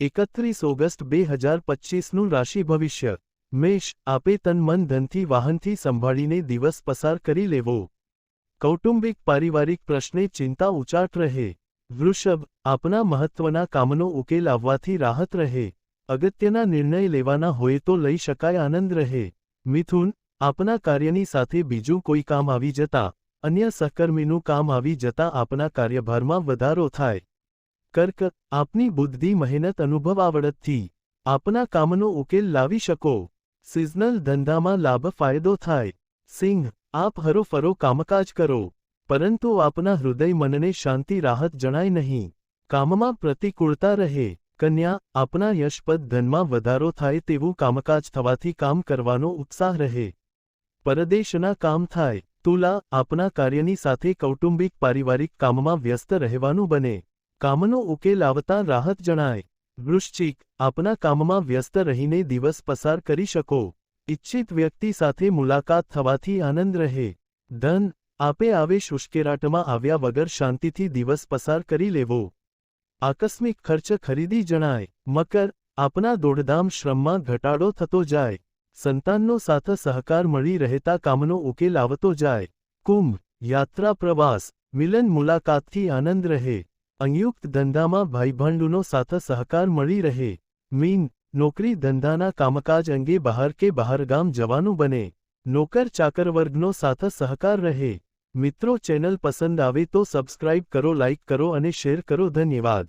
એકત્રીસ ઓગસ્ટ બે હજાર પચીસનું રાશિ ભવિષ્ય. મેષ, આપે તન મન ધનથી વાહનથી સંભાળીને દિવસ પસાર કરી લેવો. કૌટુંબિક પારિવારિક પ્રશ્ને ચિંતા ઉચાટ રહે. વૃષભ, આપના મહત્વના કામનો ઉકેલ આવવાથી રાહત રહે. અગત્યના નિર્ણય લેવાના હોય તો લઈ શકાય આનંદ રહે. મિથુન, આપના કાર્યની સાથે બીજું કોઈ કામ આવી જતા, અન્ય સહકર્મીનું કામ આવી જતા આપના કાર્યભારમાં વધારો થાય. કર્ક, આપની બુદ્ધિ મહેનત અનુભવ આવડતથી આપના કામનો ઉકેલ લાવી શકો. સિઝનલ ધંધામાં લાભ ફાયદો થાય. સિંહ, આપ હરોફરો કામકાજ કરો. પરંતુ આપના હૃદય મનને શાંતિ રાહત જણાય નહીં. કામમાં પ્રતિકૂળતા રહે. કન્યા, આપના યશપદ ધનમાં વધારો થાય તેવું કામકાજ થવાથી કામ કરવાનો ઉત્સાહ રહે. પરદેશના કામ થાય. તુલા, આપના કાર્યની સાથે કૌટુંબિક, પારિવારિક કામમાં વ્યસ્ત રહેવાનું બને. કામનો ઉકેલ આવતા રાહત જણાય. વૃશ્ચિક, આપના કામમાં વ્યસ્ત રહીને દિવસ પસાર કરી શકો. ઇચ્છિત વ્યક્તિ સાથે મુલાકાત થવાથી આનંદ રહે. ધન, આપે આવેશ ઉશ્કેરાટમાં આવ્યા વગર શાંતિથી દિવસ પસાર કરી લેવો. આકસ્મિક ખર્ચ ખરીદી જણાય. મકર, આપના દોડધામ શ્રમમાં ઘટાડો થતો જાય. સંતાનનો સાથ સહકાર મળી રહેતા કામનો ઉકેલ આવતો જાય. કુંભ, યાત્રા પ્રવાસ, મિલન મુલાકાતથી આનંદ રહે. સંયુક્ત ધંધામાં ભાઈભાંડુનો સાથે સહકાર મળી રહે. મીન, નોકરી ધંધાના કામકાજ અંગે બહાર કે બહારગામ જવાનું બને. નોકર ચાકર વર્ગનો સાથે સહકાર રહે. મિત્રો ચેનલ પસંદ આવે તો સબસ્ક્રાઇબ કરો, લાઇક કરો અને શેર કરો. ધન્યવાદ.